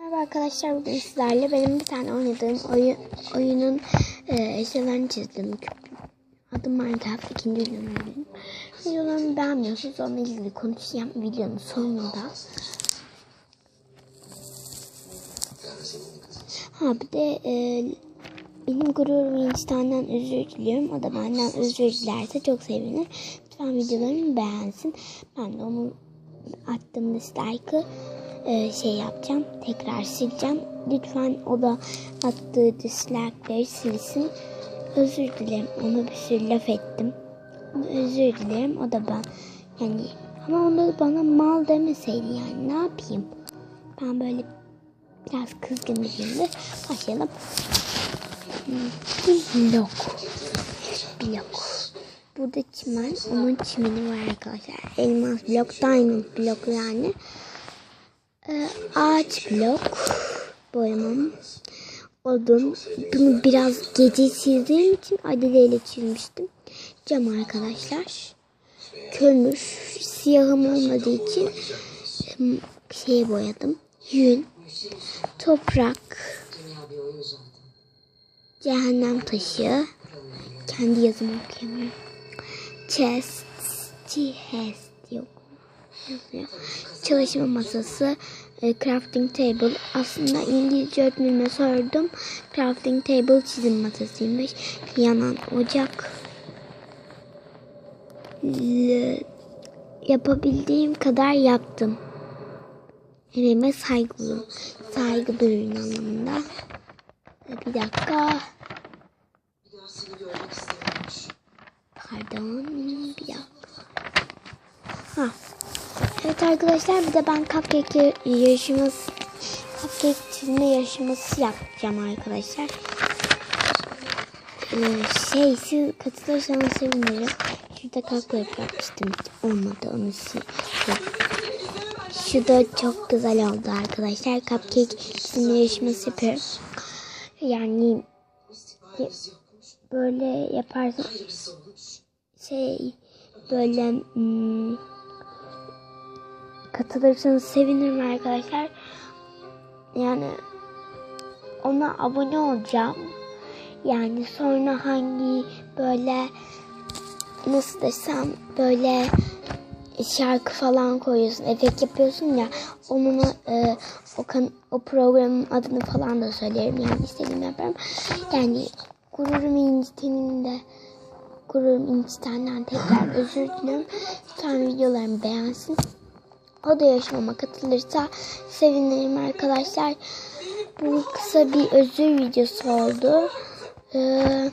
Merhaba arkadaşlar bugün sizlerle benim bir tane oynadığım oyun, oyunun e, eşyalarını çizdim. Adım Minecraft ikinci videomu benim. Videolarımı beğenmiyorsanız onunla ilgili konuşacağım videonun sonunda. Ha bir de e, benim gururum Hindistan'dan özür diliyorum. O da benden özür dilerse çok sevinir. Lütfen videolarımı beğensin. Ben de onu attığım dislike'ı e, şey yapacağım. Tekrar sileceğim. Lütfen o da attığı dislike'leri silsin. Özür dilerim. Ona bir sürü laf ettim. Özür dilerim. O da ben. Yani ama onu bana mal demeseydi yani ne yapayım? Ben böyle biraz kızgın bir günde başlayalım. Hmm, Blok. Blok. Burada çimen. Onun çimeni var arkadaşlar. Elmas blok, diamond blok yani. Ee, ağaç blok. Boyamam. Odun. Bunu biraz gece çizdiğim için aceleyle çizmiştim. Cam arkadaşlar. Kömür. Siyahım olmadığı için şeye boyadım. Yün. Toprak. Cehennem taşı. Kendi yazımı okuyamıyorum. Chest. Chest yok. Çalışma masası. e, crafting table. Aslında İngilizce öğretmenime sordum. Crafting table çizim masasıymış. Yanan ocak. Yapabildiğim kadar yaptım. Emeğime saygı, saygı duyun anlamında. Bir dakika. Pardon. Bir dakika. Ha. Evet arkadaşlar bir de ben cupcake yarışması cupcake çizme yarışması yapacağım arkadaşlar. Ee, şey siz katılırsanız sevinirim. Şurada cupcake yapmıştım. Olmadı onu sil. Şu da çok güzel oldu arkadaşlar. Cupcake çizme yarışması yapıyorum. Yani böyle yaparsam şey böyle hmm, katılırsanız sevinirim arkadaşlar. Yani ona abone olacağım. Yani sonra hangi böyle nasıl desem böyle şarkı falan koyuyorsun, efekt yapıyorsun ya onun e, o kan o programın adını falan da söylerim yani istediğimi yaparım. Yani gururum incitenin de gururum incitenden tekrar özür diliyorum. Lütfen videolarımı beğensin. O da yarışmama katılırsa sevinirim arkadaşlar. Bu kısa bir özür videosu oldu. Ee,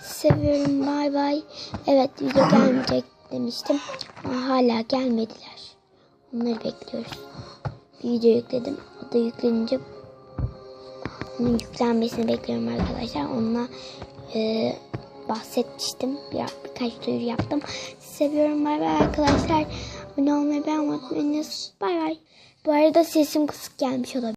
seviyorum bay bay. Evet video gelmeyecek demiştim. Ama hala gelmediler. Onları bekliyoruz. Bir video yükledim. O da yüklenince onun yüklenmesini bekliyorum arkadaşlar. Onunla e, bahsetmiştim. Bir, birkaç duyuru yaptım. Seviyorum bay bay arkadaşlar. Abone olmayı beğenmeyi unutmayınız. Bay bay. Bu arada sesim kısık gelmiş olabilir.